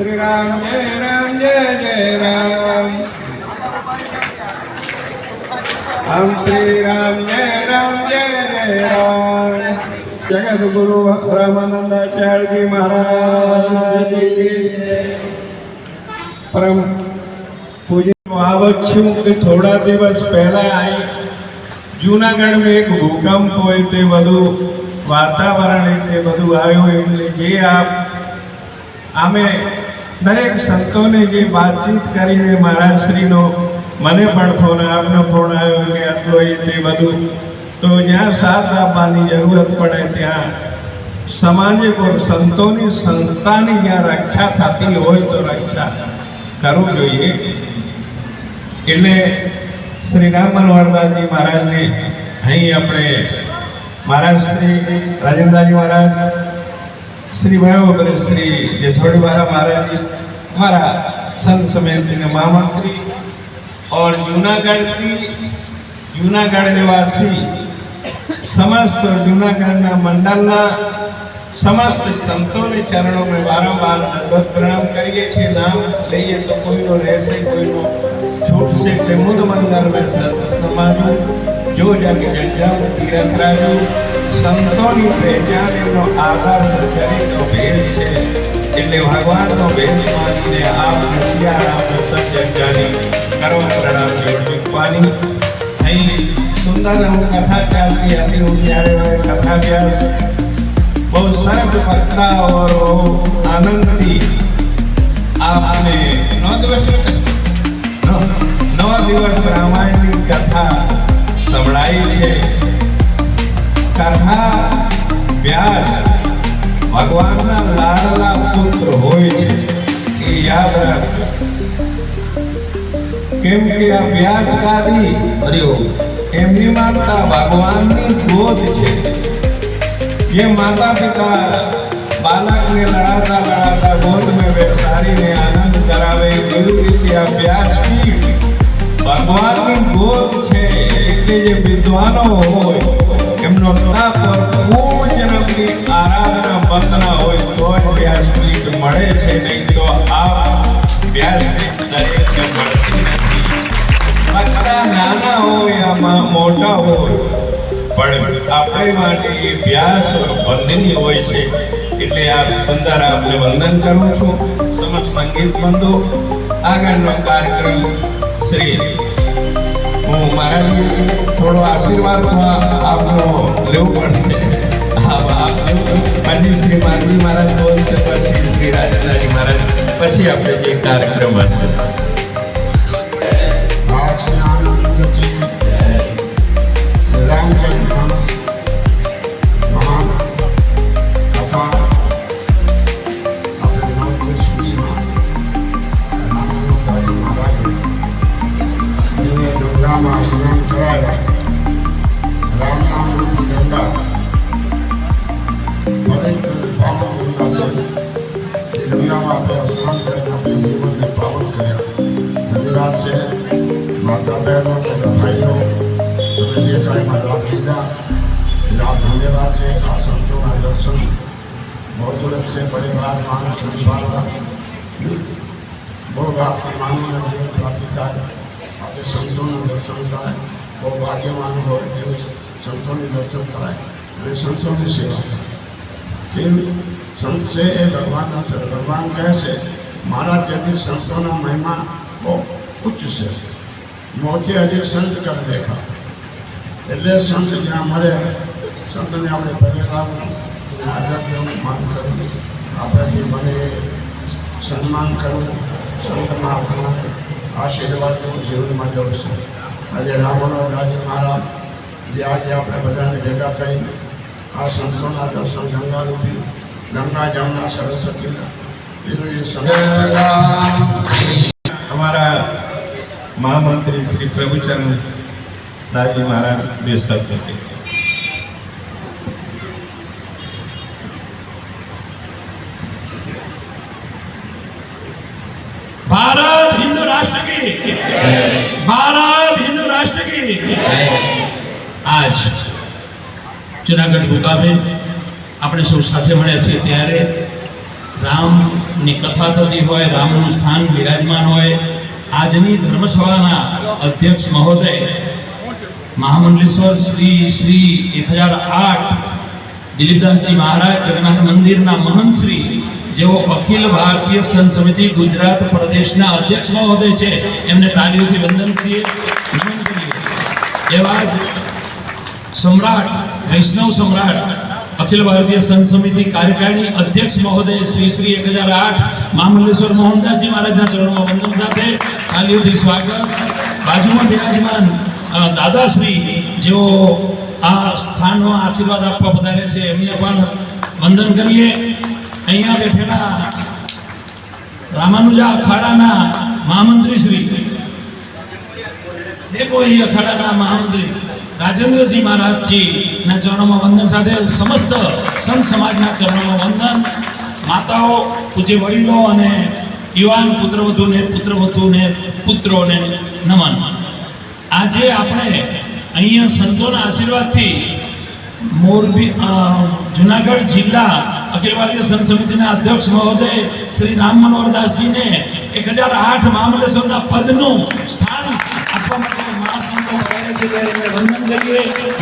શ્રી રામ જય રામ, જય જય રામ. હમ શ્રી રામ જય રામ, જય જય રામ. જગત ગુરુ રામાનંદાચાર્યજી મહારાજ પરમ પૂજ્ય આવત છું કે થોડા દિવસ પહેલા અહીં જૂનાગઢમાં એક ભૂકંપ હોય તે બધું વાતાવરણ તે બધું આવ્યું એટલે જે આપ આમે દરેક સંતોને જે વાતચીત કરીને મહારાજશ્રીનો મને પણ ફોન આપનો ફોન આવ્યો કે આટલો એ તે બધું. તો જ્યાં સાથ આપવાની જરૂરત પડે ત્યાં સમાજે કોઈ સંતોની સંસ્થાની જ્યાં રક્ષા થતી હોય તો રક્ષા કરવું જોઈએ. એટલે શ્રી રામ મનોહરદાસજી મહારાજને અહીં આપણે મહારાજ શ્રી રાજેન્દ્રજી મહારાજ શ્રી વયોવગ્ર શ્રી જેઠોડીવાલા મહારાજ हमारा संत समिति के महामंत्री और जूनागढ़ की जूनागढ़ निवासी समस्त जूनागढ़ मंडलना સમસ્ત સંતોને ચરણોમાં વારંવાર દંડવત પ્રણામ કરીએ છીએ નામ લઈએ તો કોઈનો રહેશે કોઈનો છૂટશે એટલે મુદ મંગલ મેં સત સમાજુ જો જગ જંજામ તીરથ રાજુ સંતોની પહેચાન એમનો આધાર ચરિત્ર ભેદ છે. એટલે ભગવાનનો ભેદ માનીને આપ સિયારામ સત્ય જાની કરવા પ્રણામ જોડ મૂકવાની. અહીં સુંદર હું કથા ચાલતી હતી. હું ત્યારે મને કથા વ્યાસ બહુ સરસ વક્તા ઓર આનંદથી આપને નવ દિવસ નવ દિવસ રામાયણની કથા સંભળાઈ છે. કથા વ્યાસ ભગવાનના લાડલા પુત્ર હોય છે, એ યાદ રાખજો. કેમ કે આ વ્યાસ ગાદી હરિઓ એમની માતા ભગવાનની ક્રોધ છે. જે માતા પિતા બાલકને લડાતા લડાતા ગોદમાં બેસાડીને આનંદ કરાવે એવી રીતે અભ્યાસ ભગવાનની ગોદ છે, એટલે જે વિદ્વાનો હોય જન્મની આરાધના વંદના હોય તો જ મળે છે નહીં તો આ વ્યાસપીઠ દરેકને મળતી નથી બધા નાના હોય આમાં મોટા હોય પણ આપણે માટે વ્યાસ વંદનીય હોય છે એટલે આપ સુંદર વંદન કરું છું સમસ્ત સંગીત બંધુ આગળનો કાર્યક્રમ શ્રી હું બી થોડો આશીર્વાદ તો આપનો લેવું પડશે. પછી શ્રી માનવી મહારાજ બોલશે પછી, શ્રી રાજાજી મહારાજ પછી આપણે જે કાર્યક્રમ હશે બૌદ્ધ છે પરિવાર માનસ સંભાળવા બહુ ભાગથી માનવના જીવન પ્રાપ્તિ થાય આજે સંતોના દર્શન થાય બહુ ભાગ્યવાન હોય તેને સંતોની દર્શન થાય અને સંતોની સેવા થાય કેમ સંત છે એ ભગવાનના છે ભગવાન કહે છે મારા ત્યાંથી સંતોના મહિમા બહુ ઉચ્ચ છે મોચે હજી સંત કર દેખા એટલે સંત જ્યાં મળે સંતને આપણે પગે લાવવું અને આઝાદી હું માન કરું આપણાથી મને સન્માન કરવું સંતમાં આપણા આશીર્વાદ હું જીવનમાં જોઉં છું આજે રામણદાસજી મહારાજ જે આજે આપણે બધાને ભેગા કરીને આ સંતોના દર્શન ગંગા રૂપી ગંગા જમના સરસ્વતીના એનું સંત અમારા મહામંત્રી શ્રી પ્રભુચરણ દાસજી મહારાજ બેસતા છે राष्ट्र की भारत हिंदू राष्ट्र की આજ જુનાગઢ મુકામે આપણે સૌ સાથે મળ્યા છીએ ત્યારે રામ રામની કથા થતી હોય રામનું સ્થાન બિરાજમાન હોય આજની ધર્મસભાના અધ્યક્ષ મહોદય મહામંડલેશ્વર શ્રી શ્રી એક હજાર આઠ દિલીપદાસજી મહારાજ જગન્નાથ મંદિરના મહંત શ્રી જેઓ અખિલ ભારતીય સંત સમિતિ ગુજરાત પ્રદેશના અધ્યક્ષ મહોદય છે, એમને તાલીઓથી વંદન કરીએ. એવા જ સમ્રાટ, વૈષ્ણવ સમ્રાટ, અખિલ ભારતીય સંત સમિતિ કાર્યકારિણી અધ્યક્ષ મહોદય શ્રી શ્રી એક હજાર આઠ મહામલ્લેશ્વર મોહનદાસજી મહારાજના ચરણમાં વંદન સાથે તાલીઓથી સ્વાગત. બાજુમાં બિરાજમાન દાદાશ્રી, જેઓ આ સ્થાનનો આશીર્વાદ આપવા પધારે છે, એમને પણ વંદન કરીએ. અહીંયા બેઠેલા રામાનુજા અખાડાના મહામંત્રી શ્રી. દેખો એ અખાડાના મહામંત્રી. રાજેન્દ્રસિંહ મહારાજજી ના ચરણોમાં વંદન સાથે સમસ્ત સંત સમાજના ચરણોમાં વંદન. માતાઓ, પૂજ્ય વડીલો અને યુવાન પુત્રવધુને પુત્રવધુને, પુત્રોને નમન. આજે આપણે અહીંયા સંતોના આશીર્વાદથી મોરબી જુનાગઢ જિલ્લા અખિલ ભારતીય સંઘ સમિતિના અધ્યક્ષ મહોદય શ્રી રામ મનોહરદાસજીને એક હજાર આઠ મામલેશ્વરના પદનું સ્થાન આપવા માટે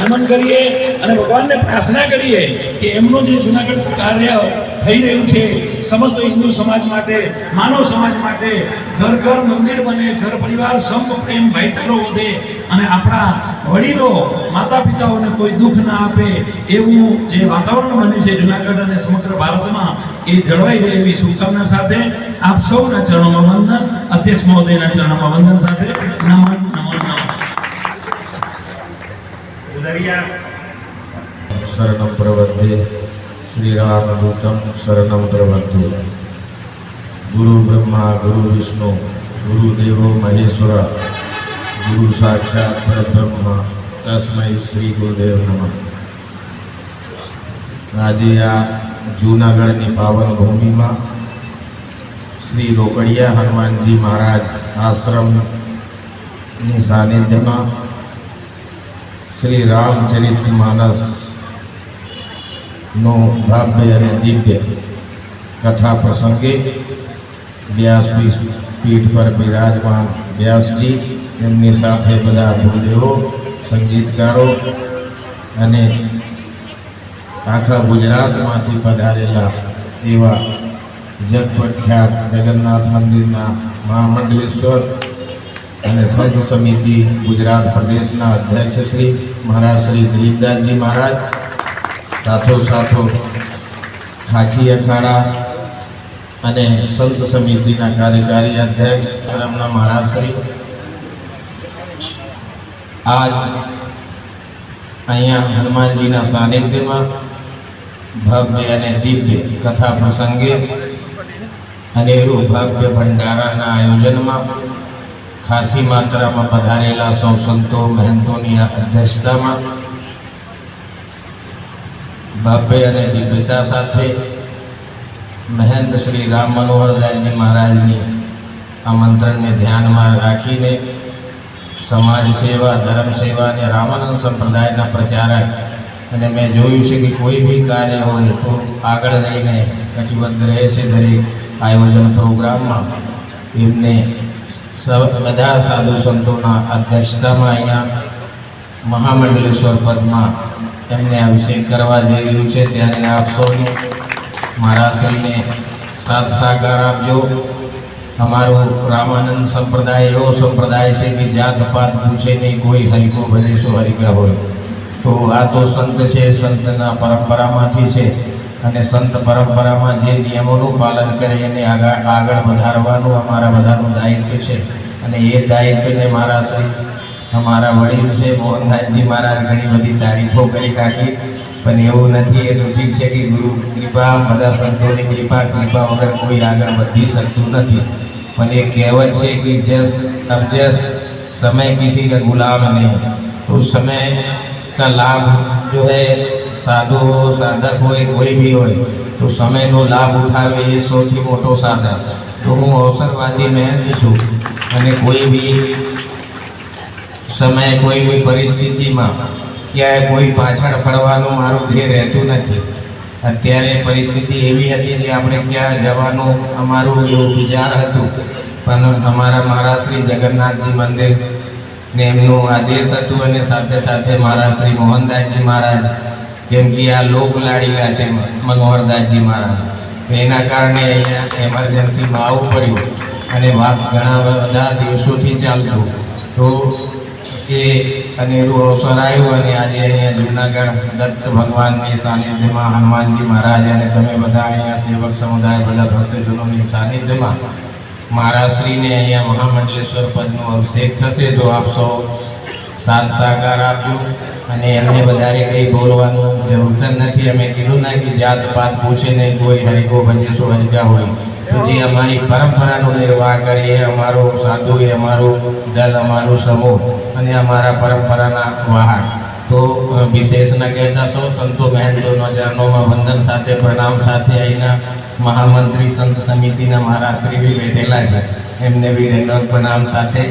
વંદન કરીએ અને ભગવાનને પ્રાર્થના કરીએ કે એમનું જે જુનાગઢ કાર્ય થઈ રહ્યું છે, સમસ્ત હિન્દુ સમાજ માટે, માનવ સમાજ માટે, ઘર ઘર મંદિર બને, ઘર પરિવાર, સંપ ભાઈચારો વધે અને આપણા વડીલો માતા પિતાઓને કોઈ દુઃખ ના આપે એવું જે વાતાવરણ બન્યું છે જુનાગઢ અને સમગ્ર ભારતમાં, એ જળવાઈ રહે એવી શુભકામના સાથે આપ સૌના ચરણોમાં વંદન, અધ્યક્ષ મહોદયના ચરણોમાં વંદન સાથે નમન शरणं प्रवद्ये श्रीरामदूतं शरणं प्रवद्ये गुरु ब्रह्मा गुरु विष्णु गुरुदेवो महेश्वर गुरु साक्षात् परब्रह्म તસ્મૈ શ્રી ગુરુદેવ નમઃ આજે આ જૂનાગઢની પાવન ભૂમિમાં શ્રી રોકડિયા હનુમાનજી મહારાજ આશ્રમની સાનિધ્યમાં શ્રી રામચરિત માનસનું ભવ્ય અને દિવ્ય કથા પ્રસંગે વ્યાસપીઠ પીઠ પર બિરાજમાન વ્યાસજી, એમની સાથે બધા ભૂદેવો સંગીતકારો અને આખા ગુજરાતમાંથી પધારેલા એવા જગપ્રખ્યાત જગન્નાથ મંદિરના મહામંડલેશ્વર અને સંત સમિતિ ગુજરાત પ્રદેશના અધ્યક્ષ શ્રી મહારાજ શ્રી ગરીબદાસજી મહારાજ, સાથો સાથો ખાખી અખાડા અને સંત સમિતિના કાર્યકારી અધ્યક્ષ ધરમના મહારાજ શ્રી. આજ અહીંયા હનુમાનજીના સાનિધ્યમાં ભવ્ય અને દિવ્ય કથા પ્રસંગે અનેરું ભવ્ય ભંડારાના આયોજનમાં ખાસી માત્રામાં પધારેલા સૌ સંતો, મહંતોની અધ્યક્ષતામાં બાપે અને દિવ્યતા સાથે મહંત શ્રી રામ મનોહરદાસજી મહારાજની આમંત્રણને ધ્યાનમાં રાખીને સમાજ સેવા, ધર્મ સેવા અને રામાનંદ સંપ્રદાયના પ્રચારક અને મેં જોયું છે કે કોઈ બી કાર્ય હોય તો આગળ રહીને કટિબદ્ધ રહે છે દરેક આયોજન પ્રોગ્રામમાં. એમને બધા સાધુ સંતોના અધ્યક્ષતામાં અહીંયા મહામંડલેશ્વર પદમાં એમને અભિષેક કરવા જઈ રહ્યું છે. ત્યારે આપ સૌને મારા સંને સાથ સાકાર આપજો. અમારો રામાનંદ સંપ્રદાય એવો સંપ્રદાય છે કે જાત પાત પૂછે નહીં, કોઈ હરિકો સો હરિકા હોય. તો આ તો સંત છે, સંતના પરંપરામાંથી છે. અને સંત પરંપરામાં જે નિયમોનું પાલન કરે એને આગળ આગળ વધારવાનું અમારા બધાનું દાયિત્વ છે અને એ દાયિત્વને મારા શ્રી અમારા વડીલ છે મોહનદાસજી મહારાજ ઘણી બધી તારીફો કરી નાખી પણ એવું નથી એ તો ઠીક છે કે ગુરુ કૃપા બધા સંતોની કૃપા કૃપા વગર કોઈ આગળ વધી શકતું નથી પણ એ કહેવત છે કે જસ अब जस समय किसी का गुलाम नहीं तो समय का लाभ जो है સાધુ, સાધક હોય, કોઈ બી હોય, તો સમયનો લાભ ઉઠાવે એ સૌથી મોટો સાધક તો હું અવસરવાદી મહેનત છું અને કોઈ બી સમયે કોઈ બી પરિસ્થિતિમાં ક્યાંય કોઈ પાછળ પડવાનું મારું ધ્યેય રહેતું નથી. અત્યારે પરિસ્થિતિ એવી હતી કે આપણે ક્યાં જવાનું અમારું એવું વિચાર હતું. પણ અમારા મહારાજ શ્રી જગન્નાથજી મંદિર ને એમનું આદેશ હતું અને સાથે સાથે મારા શ્રી મોહનદાસજી મહારાજ કેમ કે આ લોક લાડીલા છે મનોહરદાસજી મહારાજ. એના કારણે અહીંયા એમરજન્સીમાં આવવું પડ્યું અને વાત ઘણા બધા દિવસોથી ચાલતું. તો એ અનેરું અવસર આવ્યું અને આજે અહીંયા જૂનાગઢ દત્ત ભગવાનની સાનિધ્યમાં હનુમાનજી મહારાજ અને તમે બધા અહીંયા સેવક સમુદાય, બધા ભક્તજનોની સાનિધ્યમાં મહારાજશ્રીને અહીંયા મહામંડલેશ્વર પદનો અભિષેક થશે. તો આપ સૌ સાથ સહકાર આપજો. અને એમને વધારે કંઈ બોલવાનું જરૂર નથી. અમે કીધું ના કે જાત પાત પૂછે નહીં કોઈ હરિકો ભજેશો હરિકા હોય. તો જે અમારી પરંપરાનો નિર્વાહ કરીએ. અમારો સાધુ એ અમારું દલ, અમારો સમૂહ અને અમારા પરંપરાના વાહક. તો વિશેષ ન કહેતા સૌ સંતો મહેંતોના ચરણોમાં વંદન સાથે, પ્રણામ સાથે અહીંના મહામંત્રી સંત સમિતિના મહારાજ શ્રી બેઠેલા છે. એમને બી પ્રણામ સાથે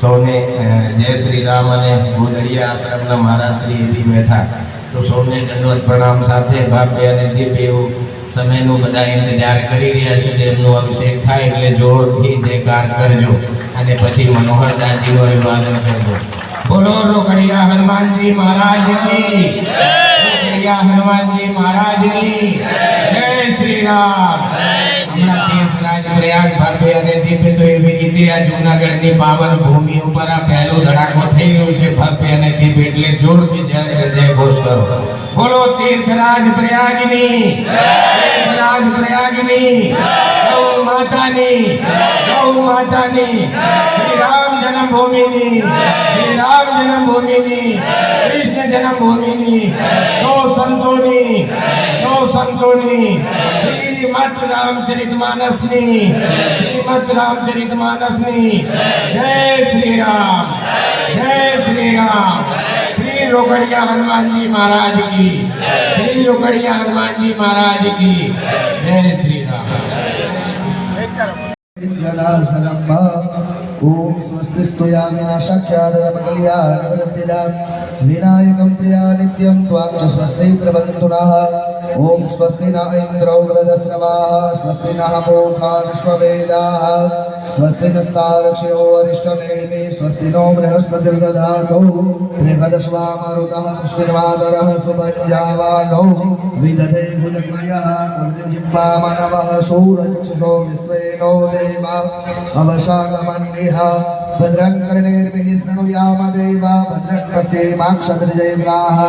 સૌને અ, જય શ્રી રામ અને ગોદડિયા આશ્રમના મહારાજ શ્રી એ બી બેઠા. તો સૌને દંડવત પ્રણામ સાથે ભાવ્ય અને દિવ્ય એવું સમયનું બધા ઇંતજાર કરી રહ્યા છે કે એમનો અભિષેક થાય એટલે જોરથી જયકાર કરજો અને પછી મનોહરદાસજીનું અભિવાદન કરજો. બોલો રોકડિયા હનુમાનજી મહારાજ કી રોકડિયા હનુમાનજી મહારાજની જય. શ્રી રામ. હમણાં તીર્થરાજ પ્રયાગ ભવ્ય અને દિવ્ય તો એવી રીતે આ જૂનાગઢની પાવન ભૂમિ ઉપર આ પહેલો ધડાકો થઈ રહ્યો છે ભવ્ય અને દીપ એટલે જોરથી જય જય ઘોષ કરો. બોલો તીર્થરાજ પ્રયાગની તીર્થરાજ પ્રયાગની, ગૌ માતાની ગૌ માતાની, શ્રી રામ జన్మభూమిని శ్రీరామ జన్మభూమిని కృష్ణ జన్మభూమిని सौ संतों ने सौ संतों ने श्रीमद रामचरित मानस ने श्रीमद रामचरित मानस ने जय श्री राम जय श्री राम श्री रोकड़िया हनुमान जी महाराज की। श्री रोकड़िया हनुमान जी महाराज की। जय श्री राम जरा ॐ स्वस्तिस्तु या विनाशक्ष्यादरमकल्याणवृत्तिदां विनायकं प्रिया नित्यं त्वां च स्वस्ति प्रबन्धु नः ॐ स्वस्ति न इन्द्रौ वृदस्रवाः स्वस्ति नः मोखा विश्ववेदाः स्वस्ति नस्तारक्ष्यो अरिष्टनेमि स्वस्ति नो बृहस्पतिर्दधातौ बृहदश्वामरुतः पुष्टिर्वादरः सुपञ्जावानौ विदधे भुजन्मयः अर्जुजिह्वामनवः शूरचक्षुषो विश्वेनो देवा अवशागमन्निह भद्रं कर्णेर्भिः शृणुयाम देवा भद्रं पश्येमाक्षद्रिजयग्राः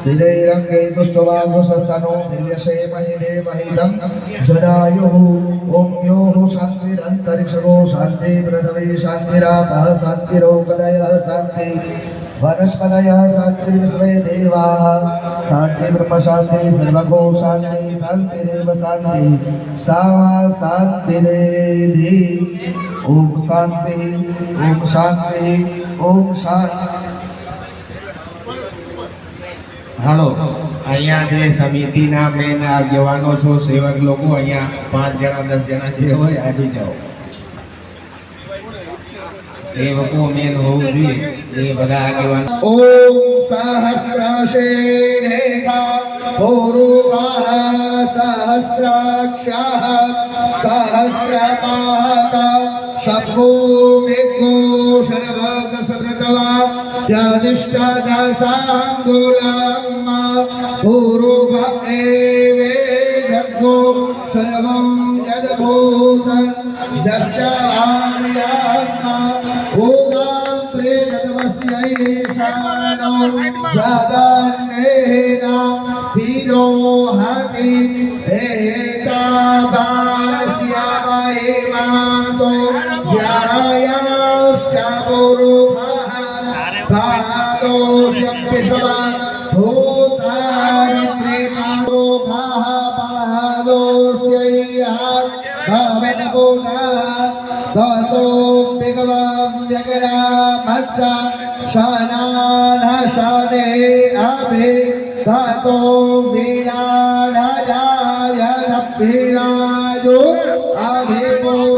स्थिरैरङ्गे तुष्टवाघुषस्तनो निर्यशेमहि देवहितं जदायुः ॐ योः शान्तिरन्तरिक्षगो शान्ति पृथिवी शान्तिरापः शान्तिरोगदयः शान्ति वनस्पतयः शान्तिर्विश्वे देवाः शान्ति ब्रह्म शान्ति सर्वगो शान्ति शान्तिरेव शान्ति सा मा शान्तिरेधि ઓમ શાંતિ ઓમ શાંતિ ઓમ શાંતિ હાલો અહીંયા જે સમિતિના મેન આગેવાનો છો સેવક લોકો અહીંયા પાંચ જણા દસ જણા જે હોય આવી જાઓ. સેવકો મેન હોવું જોઈએ એ બધા આગેવાનો. ઓમ સહસ્ત્રાશે રેખા ભોરુકા સહસ્ત્રાક્ષા सहस्रपाता शम्भूमिको शर्वदसमृतवा यानिष्ठदशाङ्गुलम् पूर्व एवेदग्गो सर्वं यद्भूतं यश्च आर्यात्मा भूतान्त्रे गतमस्यैषानो जगन्नेन धीरो हति शने अभि ततो विराजय विराजो अधिपो